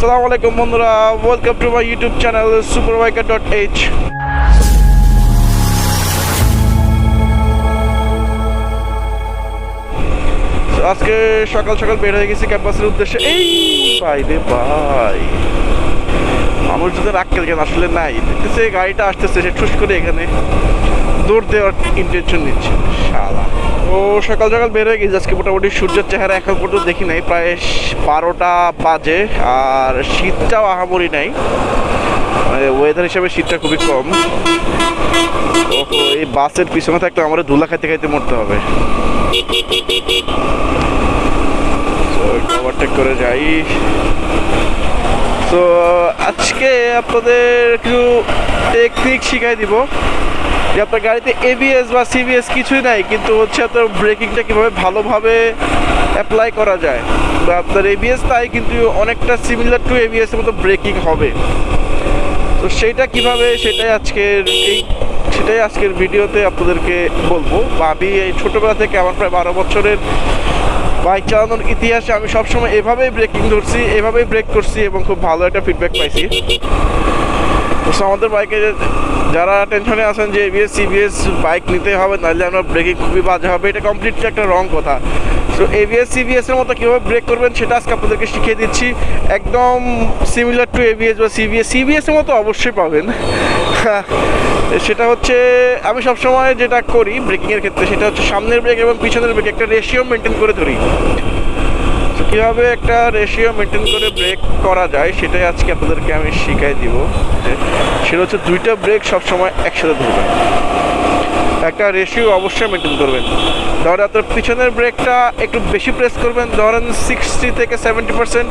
আসসালামু আলাইকুম বন্ধুরা welcome to my YouTube channel superbiker dot H আজকে সকাল সকাল বের হয়ে গেছি ক্যাম্পাসের উদ্দেশ্যে। এই, ভাই রে ভাই। যদি রাখতে কেন? আসলে নাই। দেখতেছে, গাড়িটা আসতেছে, সে ঠুস করে এখানে দৌড় দেওয়ার ইন্টেনশন নিচ্ছে। সারা ও সকাল সকাল বের হয়ে গেছে। আজকে মোটামুটি সূর্যের চেহারা এখন পর্যন্ত দেখি নাই। প্রায় বারোটা বাজে আর শীতটাও আহামরি নাই। ওয়েদার হিসাবে শীতটা খুবই কম। এই বাসের পিছনে থাকলে আমাদের ধুলা খাইতে খাইতে মরতে হবে। ওভারটেক করে যাই। তো আজকে আপনাদের একটু টেকনিক শিখাই দিব। যে আপনার গাড়িতে এবিএস বা সিবিএস কিছুই নাই, কিন্তু হচ্ছে আপনার ব্রেকিংটা কীভাবে ভালোভাবে অ্যাপ্লাই করা যায়। বা আপনার এবিএস তাই কিন্তু অনেকটা সিমিলার টু এবিএস এর মতো ব্রেকিং হবে। তো সেইটা কীভাবে, সেটাই আজকের এই, সেটাই আজকের ভিডিওতে আপনাদেরকে বলব। বা আমি এই ছোটোবেলা থেকে, আমার প্রায় বারো বছরের বাইক চালানোর ইতিহাসে আমি সবসময় এভাবেই ব্রেকিং ধরছি, এভাবেই ব্রেক করছি এবং খুব ভালো একটা ফিডব্যাক পাইছি। তো আমাদের বাইকে যারা টেনশনে আছেন যে এবিএস সিবিএস বাইক নিতে হবে, নাহলে আমরা ব্রেকিং খুবই বাজে হবে, এটা কমপ্লিটলি একটা রং কথা। তো এবিএস সিবিএস এর মতো কীভাবে ব্রেক করবেন সেটা আজকে আপনাদেরকে শিখিয়ে দিচ্ছি। একদম সিমিলার টু এবিএস বা সিবিএস সিবিএস এর মতো অবশ্যই পাবেন। সেটা হচ্ছে, আমি সবসময় যেটা করি ব্রেকিংয়ের ক্ষেত্রে, সেটা হচ্ছে সামনের ব্রেক এবং পিছনের ব্রেক একটা রেশিও মেনটেন করে ধরি। কীভাবে একটা রেশিও মেনটেন করে ব্রেক করা যায়, সেটাই আজকে আপনাদেরকে আমি শিখাই দিব। সেটা হচ্ছে দুইটা ব্রেক সবসময় একসাথে ধরবেন। একটা রেশিও অবশ্যই মেনটেন করবেন। ধরেন আপনার পিছনের ব্রেকটা একটু বেশি প্রেস করবেন, ধরেন সিক্সটি থেকে সেভেন্টি পার্সেন্ট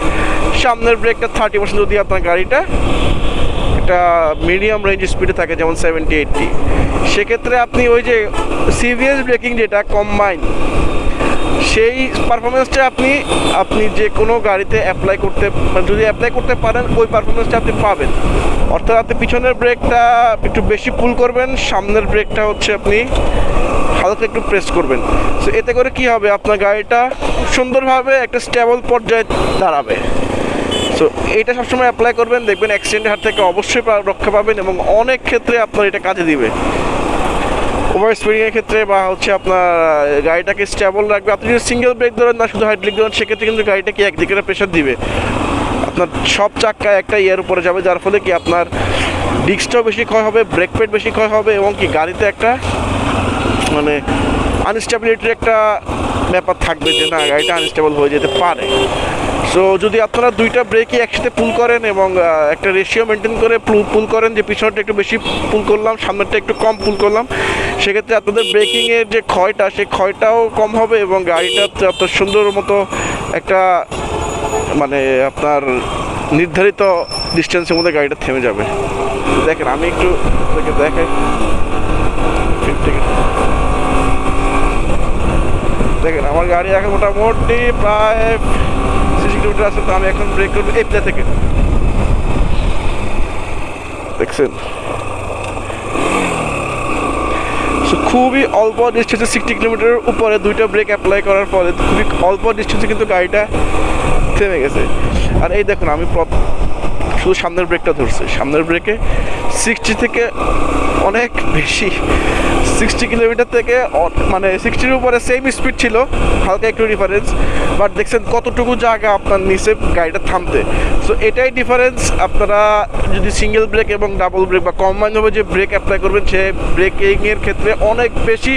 সামনের ব্রেকটা থার্টি পার্সেন্ট যদি আপনার গাড়িটা একটা মিডিয়াম রেঞ্জ স্পিডে থাকে, যেমন সেভেন্টি এইটটি সেক্ষেত্রে আপনি ওই যে সিভিএস ব্রেকিং যেটা কম্বাইন সেই পারফরমেন্সটা আপনি আপনি যে কোনো গাড়িতে অ্যাপ্লাই করতে মানে যদি অ্যাপ্লাই করতে পারেন, ওই পারফরমেন্সটা আপনি পাবেন। অর্থাৎ আপনি পিছনের ব্রেকটা একটু বেশি পুল করবেন, সামনের ব্রেকটা হচ্ছে আপনি হালকা একটু প্রেস করবেন। সো এতে করে কি হবে? আপনার গাড়িটা খুব সুন্দরভাবে একটা স্টেবল পর্যায়ে দাঁড়াবে। সো এইটা সবসময় অ্যাপ্লাই করবেন, দেখবেন অ্যাক্সিডেন্টের হাত থেকে অবশ্যই রক্ষা পাবেন এবং অনেক ক্ষেত্রে আপনার এটা কাজে দিবে। ওভার স্পিডিংয়ের ক্ষেত্রে বা হচ্ছে আপনার গাড়িটাকে স্টেবল রাখবে। আপনি যদি সিঙ্গেল ব্রেক ধরেন না, শুধু হাইড্রিক ধরেন, সেক্ষেত্রে কিন্তু গাড়িটাকে একদিকে প্রেশার দিবে। আপনার সব চাক্কা একটা ইয়ের উপরে যাবে, যার ফলে কি আপনার ডিস্কটাও বেশি ক্ষয় হবে ব্রেক প্যাড বেশি ক্ষয় হবে, এবং কি গাড়িতে একটা মানে আনস্টেবিলিটির একটা ব্যাপার থাকবে যে না, গাড়িটা আনস্টেবল হয়ে যেতে পারে। সো যদি আপনারা দুইটা ব্রেকই একসাথে পুল করেন এবং একটা রেশিও মেনটেন করে পুল করেন, যে পিছনটা একটু বেশি পুল করলাম, সামনেরটা একটু কম পুল করলাম সেক্ষেত্রে আপনাদের ব্রেকিংয়ের যে ক্ষয়টা সেই ক্ষয়টাও কম হবে এবং গাড়িটা আপনার সুন্দর মতো একটা মানে আপনার নির্ধারিত ডিস্টেন্সের মধ্যে গাড়িটা থেমে যাবে। দেখেন, আমি একটু দেখাই। দেখেন, আমার গাড়ি এখন মোটামুটি প্রায় সিক্সটি কিলোমিটার আছে, তো আমি এখন ব্রেক করব এই থেকে। দেখছেন? খুবই অল্প ডিস্টেন্সে সিক্সটি কিলোমিটারের উপরে দুইটা ব্রেক অ্যাপ্লাই করার পরে খুবই অল্প ডিস্টেন্সে কিন্তু গাড়িটা থেমে গেছে। আর এই দেখুন, আমি শুধু সামনের ব্রেকটা ধরছি। সামনের ব্রেকে সিক্সটি থেকে অনেক বেশি। সিক্সটি কিলোমিটার থেকে মানে সিক্সটির উপরে সেম স্পিড ছিল, হালকা একটু ডিফারেন্স বাট দেখছেন কতটুকু জায়গা আপনার নিচে গাড়িটা থামতে। সো এটাই ডিফারেন্স আপনারা যদি সিঙ্গেল ব্রেক এবং ডাবল ব্রেক বা কম্বাইনভাবে যে ব্রেক অ্যাপ্লাই করবেন, সে ব্রেকিংয়ের ক্ষেত্রে অনেক বেশি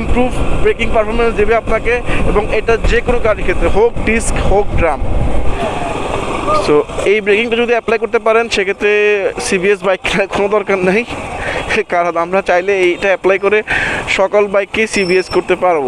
ইমপ্রুভ ব্রেকিং পারফরমেন্স দেবে আপনাকে এবং এটা যে কোনো গাড়ির ক্ষেত্রে হোক ডিস্ক হোক ড্রাম সো এই ব্রেকিংটা যদি অ্যাপ্লাই করতে পারেন, সেক্ষেত্রে সিবিএস বাইক কোনো দরকার নেই। কারণ আমরা চাইলে এইটা অ্যাপ্লাই করে সকল বাইককে সিবিএস করতে পারব।